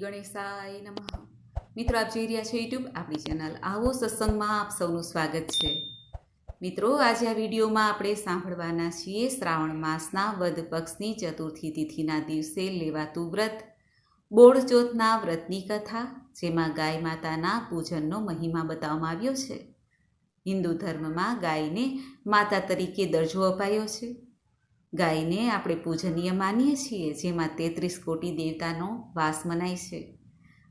ગણેશાય નમઃ. મિત્રો, આપ જોઈ રહ્યા છો યુટ્યુબ આપણી ચેનલ આવો સત્સંગમાં આપ સૌનું સ્વાગત છે. મિત્રો, આજે આ વિડીયોમાં આપણે સાંભળવાના છીએ શ્રાવણ માસના વદ પક્ષની ચતુર્થી તિથિના દિવસે લેવાતું વ્રત. બોળચોથના વ્રતની કથા, જેમાં ગાય માતાના પૂજનનો મહિમા બતાવવામાં આવ્યો છે. હિન્દુ ધર્મમાં ગાયને માતા તરીકે દરજ્જો અપાયો છે. ગાયને આપણે પૂજનીય માનીએ છીએ, જેમાં તેત્રીસ કોટી દેવતાનો વાસ મનાય છે.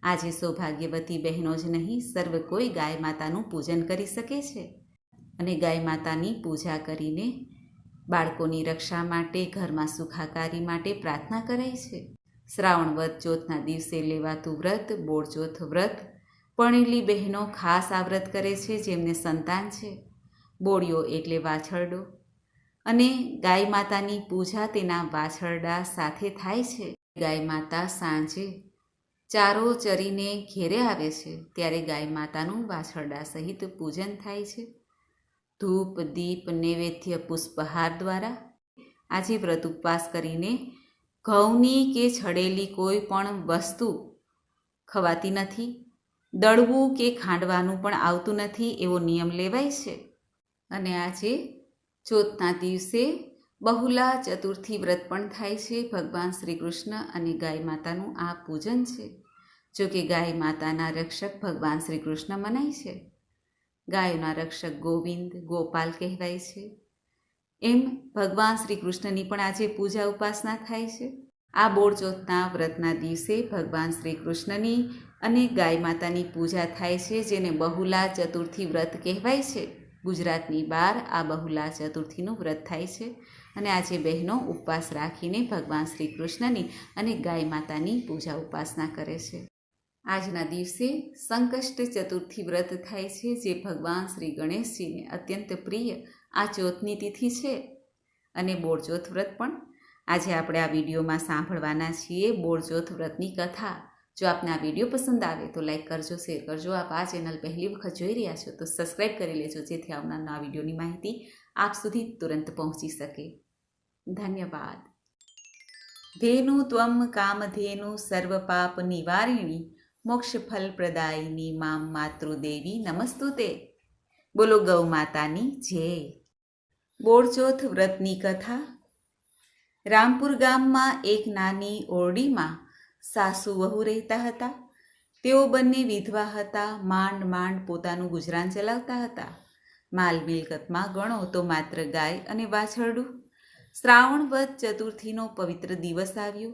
આજે સૌભાગ્યવતી બહેનો જ નહીં, સર્વ કોઈ ગાય માતાનું પૂજન કરી શકે છે. અને ગાય માતાની પૂજા કરીને બાળકોની રક્ષા માટે, ઘરમાં સુખાકારી માટે પ્રાર્થના કરાય છે. શ્રાવણ વ્રત ચોથના દિવસે લેવાતું વ્રત બોળચોથ વ્રત પરણેલી બહેનો ખાસ આ વ્રત કરે છે જેમને સંતાન છે. બોળીઓ એટલે વાછરડો અને ગાય માતાની પૂજા તેના વાછરડા સાથે થાય છે. ગાય માતા સાંજે ચારો ચરીને ઘેરે આવે છે, ત્યારે ગાય માતાનું વાછરડા સહિત પૂજન થાય છે. ધૂપ, દીપ, નૈવેદ્ય, પુષ્પહાર દ્વારા આજે વ્રત ઉપવાસ કરીને ઘઉંની કે છડેલી કોઈ પણ વસ્તુ ખવાતી નથી, દળવું કે ખાંડવાનું પણ આવતું નથી એવો નિયમ લેવાય છે. અને આજે ચોથના દિવસે બહુલા ચતુર્થી વ્રત પણ થાય છે. ભગવાન શ્રી કૃષ્ણ અને ગાય માતાનું આ પૂજન છે. જો કે ગાય માતાના રક્ષક ભગવાન શ્રી કૃષ્ણ મનાય છે. ગાયોના રક્ષક ગોવિંદ ગોપાલ કહેવાય છે. એમ ભગવાન શ્રી કૃષ્ણની પણ આજે પૂજા ઉપાસના થાય છે. આ બોળચોથના વ્રતના દિવસે ભગવાન શ્રી કૃષ્ણની અને ગાય માતાની પૂજા થાય છે, જેને બહુલા ચતુર્થી વ્રત કહેવાય છે. ગુજરાતની બહાર આ બહુલા ચતુર્થીનું વ્રત થાય છે અને આજે બહેનો ઉપવાસ રાખીને ભગવાન શ્રી કૃષ્ણની અને ગાય માતાની પૂજા ઉપાસના કરે છે. આજના દિવસે સંકષ્ટ ચતુર્થી વ્રત થાય છે જે ભગવાન શ્રી ગણેશજીને અત્યંત પ્રિય આ ચોથની તિથિ છે અને બોળચોથ વ્રત પણ. આજે આપણે આ વિડીયોમાં સાંભળવાના છીએ બોળચોથ વ્રતની કથા. જો આપને આ વીડિયો પસંદ આવે તો લાઈક કરજો, શેર કરજો. આપ આ ચેનલ પહેલી વખત જોઈ રહ્યા છો તો સબસ્ક્રાઈબ કરી લેજો, જેથી આવનારના આ વિડીયોની માહિતી આપ સુધી તુરંત પહોંચી શકે. ધન્યવાદ. ધેનુ ત્વમ કામધેનુ સર્વ પાપ નિવારિણી, મોક્ષ ફલ પ્રદાયની મામ માતૃદેવી નમસ્તુતે. બોલો ગૌ માતાની જય. બોળચોથ વ્રતની કથા. રામપુર ગામમાં એક નાની ઓરડીમાં સાસુ વહુ રહેતા હતા. તેઓ બંને વિધવા હતા, માંડ માંડ પોતાનું ગુજરાન ચલાવતા હતા. માલ મિલકતમાં ગણો તો માત્ર ગાય અને વાછરડું. શ્રાવણ વદ ચતુર્થીનો પવિત્ર દિવસ આવ્યો.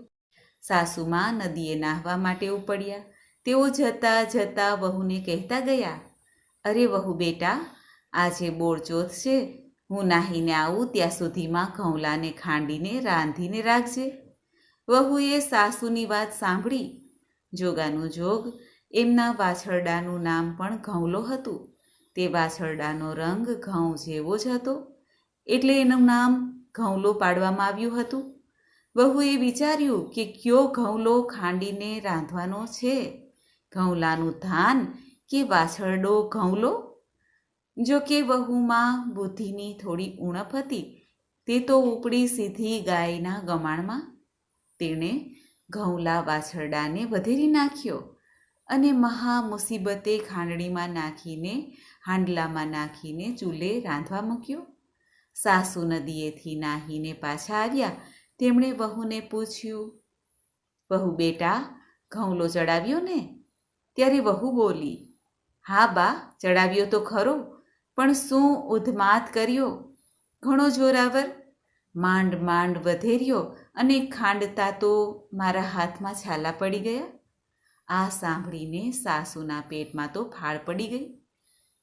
સાસુમાં નદીએ નાહવા માટે ઉપડ્યા. તેઓ જતા જતા વહુને કહેતા ગયા, અરે વહુ બેટા, આજે બોળચોથ છે. હું નાહીને આવું, ત્યાં સુધીમાં ઘઉંલાને ખાંડીને રાંધીને રાખજે. વહુએ સાસુની વાત સાંભળી. જોગાનું જોગ એમના વાછરડાનું નામ પણ ઘઉંલો હતું. તે વાછરડાનો રંગ ઘઉં જેવો જ હતો. એટલે એનું નામ ઘઉંલો પાડવામાં આવ્યું હતું. વહુએ વિચાર્યું કે કયો ઘઉંલો ખાંડીને રાંધવાનો છે? ઘઉંલાનું ધાન કે વાછરડો ઘઉંલો? જો કે વહુમાં બુદ્ધિની થોડી ઉણપ હતી. તે તો ઉપડી સીધી ગાયના ગમાણમાં તેણે ઘઉંલા વાછરડાને વધેરી નાખ્યો અને મહા મુસીબતે ખાંડણીમાં નાખીને, હાંડલામાં નાખીને ચૂલે રાંધવા મૂક્યો. સાસુ નદીએથી નાહીને પાછા આવ્યા. તેમણે વહુને પૂછ્યું, વહુ બેટા, ઘઉંલો ચડાવ્યો ને? ત્યારે વહુ બોલી, હા બા, ચડાવ્યો તો ખરો, પણ શું ઉધમાત કર્યો? ઘણો જોરાવર માંડ માંડ વધેર્યો અને ખાંડતા તો મારા હાથમાં છાલા પડી ગયા. આ સાંભળીને સાસુના પેટમાં તો ફાળ પડી ગઈ.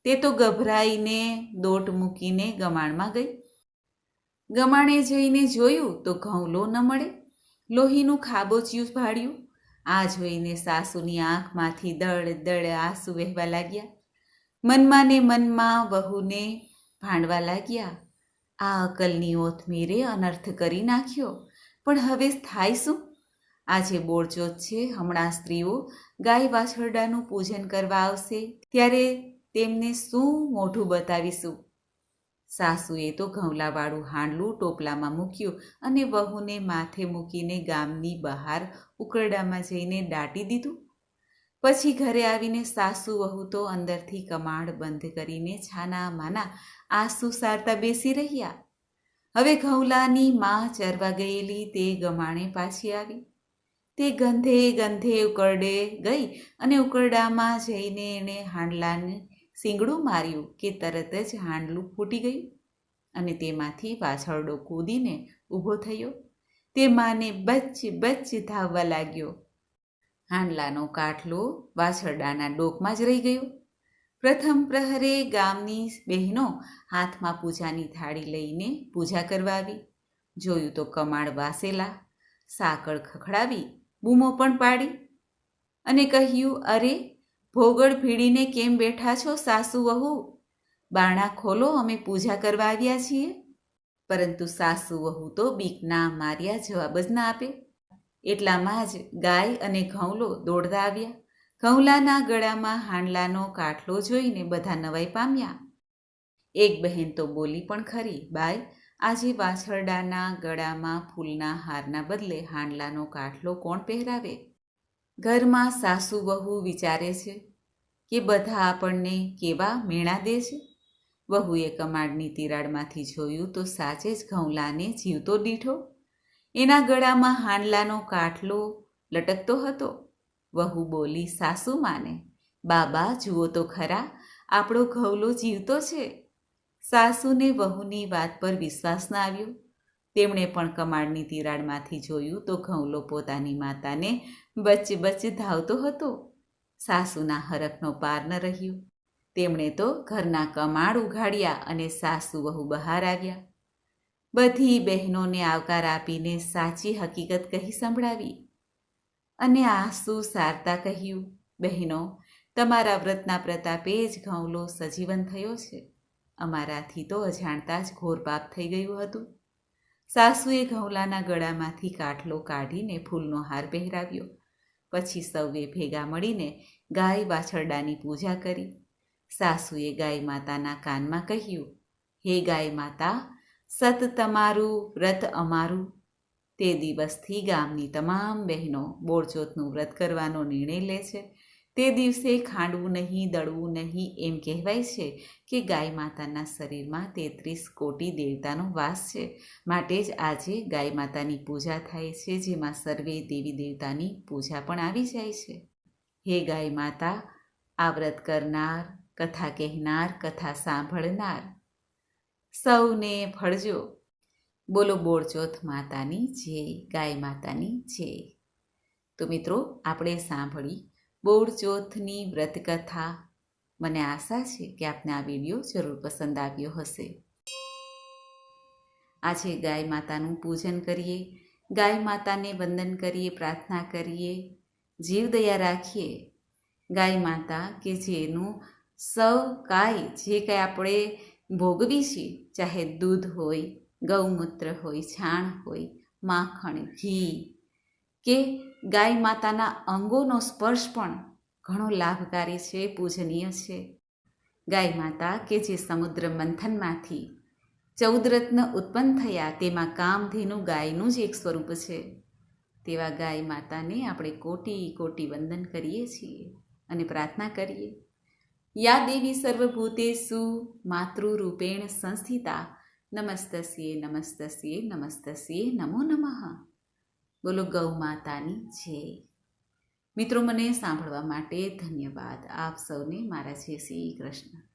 તે તો ગભરાઈને દોટ મૂકીને ગમાણમાં ગઈ. ગમાણે જઈને જોયું તો ઘઉંલો ન મળે. લોહીનું ખાબોચિયું ભાડ્યું આ જોઈને સાસુની આંખમાંથી દળ દળ આંસુ વહેવા લાગ્યા. મનમાં ને મનમાં વહુને ભાંડવા લાગ્યા. આ અકલની ઓથમીરે અનર્થ કરી નાખ્યો. પણ હવે થાય શું? આજે બોળચોથ છે, હમણાં સ્ત્રીઓ ગાય વાછરડાનું પૂજન કરવા આવશે. ત્યારે તેમને શું મોઢું બતાવીશું? સાસુએ તો ઘઉંલાવાળું હાંડલું ટોપલામાં મૂક્યું અને વહુને માથે મૂકીને ગામની બહાર ઉકરડામાં જઈને દાટી દીધું. પછી ઘરે આવીને સાસુ વહુ તો અંદરથી કમાડ બંધ કરીને છાના માના આંસુ સારતા બેસી રહ્યા. હવે ઘઉલાની માં ચરવા ગયેલી તે ગમાણે પાછી આવી. તે ગંધે ગંધે ઉકરડે ગઈ અને ઉકરડામાં જઈને એણે હાંડલાને સિંગડું માર્યું કે તરત જ હાંડલું ફૂટી ગયું અને તેમાંથી વાછરડો કૂદીને ઊભો થયો. તે માને બચ્ચ બચ્ચ ધાવવા લાગ્યો. હાંડલાનો કાટલો વાછરડાના ડોકમાં જ રહી ગયો. પ્રથમ પ્રહરે ગામની બહેનો હાથમાં પૂજાની થાળી લઈને પૂજા કરવા આવી જોયું તો કમાળ વાસેલા, સાકળ ખખડાવી, બૂમો પણ પાડી અને કહ્યું, અરે, ભોગળ ભીડીને કેમ બેઠા છો સાસુ વહુ? બાણા ખોલો, અમે પૂજા કરવા આવ્યા છીએ. પરંતુ સાસુ વહુ તો બીકના માર્યા જવાબ જ ના આપે. એટલામાં જ ગાય અને ઘઉંલો દોડતા આવ્યા. ઘઉંલાના ગળામાં હાંડલાનો કાટલો જોઈને બધા નવાઈ પામ્યા. એક બહેન તો બોલી પણ ખરી બાય આજે વાછરડાના ગળામાં ફૂલના હારના બદલે હાંડલાનો કાટલો કોણ પહેરાવે? ઘરમાં સાસુ વહુ વિચારે છે કે બધા આપણને કેવા મેણા દે છે? વહુએ કમાડની તિરાડમાંથી જોયું તો સાચે જ ઘઉંલાને જીવતો દીઠો. એના ગળામાં હાંડલાનો કાટલો લટકતો હતો. વહુ બોલી, સાસુ માને, બાબા, જુઓ તો ખરા, આપણો ઘઉલો જીવતો છે. સાસુને વહુની વાત પર વિશ્વાસ ના આવ્યો. તેમણે પણ કમાડની તિરાડમાંથી જોયું તો ઘઉલો પોતાની માતાને બચ બચ ધાવતો હતો. સાસુના હરખનો પાર ન રહ્યો. તેમણે તો ઘરના કમાડ ઉઘાડ્યા અને સાસુ વહુ બહાર આવ્યા. બધી બહેનોને આવકાર આપીને સાચી હકીકત કહી સંભળાવી. અને આંસુ સારતા કહ્યું, બહેનો, તમારા વ્રતના પ્રતાપે જ ઘઉલો સજીવન થયો છે. અમારાથી તો અજાણતા જ ઘોર પાપ થઈ ગયું હતું. સાસુએ ઘઉલાના ગળામાંથી કાટલો કાઢીને ફૂલનો હાર પહેરાવ્યો. પછી સૌએ ભેગા મળીને ગાય વાછરડાની પૂજા કરી. સાસુએ ગાય માતાના કાનમાં કહ્યું, હે ગાય માતા, સત તમારું, વ્રત અમારું. તે દિવસથી ગામની તમામ બહેનો બોરચોથનું વ્રત કરવાનો નિર્ણય લે છે. તે દિવસે ખાંડવું નહીં, દળવું નહીં એમ કહેવાય છે કે ગાય માતાના શરીરમાં તેત્રીસ કોટી દેવતાનો વાસ છે. માટે જ આજે ગાય માતાની પૂજા થાય છે, જેમાં સર્વે દેવી દેવતાની પૂજા પણ આવી જાય છે. હે ગાય માતા, આ વ્રત કરનાર, કથા કહેનાર, કથા સાંભળનાર, સૌને ફળજો બોલો બોળચોથ માતાની જય, ગાય માતાની જય. તો મિત્રો, આપણે સાંભળી બોળચોથની વ્રતકથા. મને આશા છે કે આપને આ વીડિયો જરૂર પસંદ આવ્યો હશે. આજે ગાય માતાનું પૂજન કરીએ, ગાય માતાને વંદન કરીએ, પ્રાર્થના કરીએ. જીવદયા રાખીએ. ગાય માતા કે જેનું સૌ કાંઈ, જે કાંઈ આપણે ભોગવી છીએ ચાહે દૂધ હોય ગૌમૂત્ર હોય, છાણ હોય, માખણ, ઘી કે ગાય માતાના અંગોનો સ્પર્શ પણ ઘણો લાભકારી છે, પૂજનીય છે. ગાય માતા કે જે સમુદ્ર મંથનમાંથી ચૌદ રત્ન ઉત્પન્ન થયા, તેમાં કામધેનુ ગાયનું જ એક સ્વરૂપ છે. તેવા ગાય માતાને આપણે કોટી કોટી વંદન કરીએ છીએ અને પ્રાર્થના કરીએ. યા દેવી સર્વભૂતેષુ, માતૃરૂપેણ સંસ્થિતા નમસ્તસ્યે નમસ્તસ્યે નમસ્તસ્યે, નમો નમઃ. બોલો, ગૌ માતાની જય. મિત્રો, મને સાંભળવા માટે ધન્યવાદ. આપ સૌને મારા છે શ્રી કૃષ્ણ.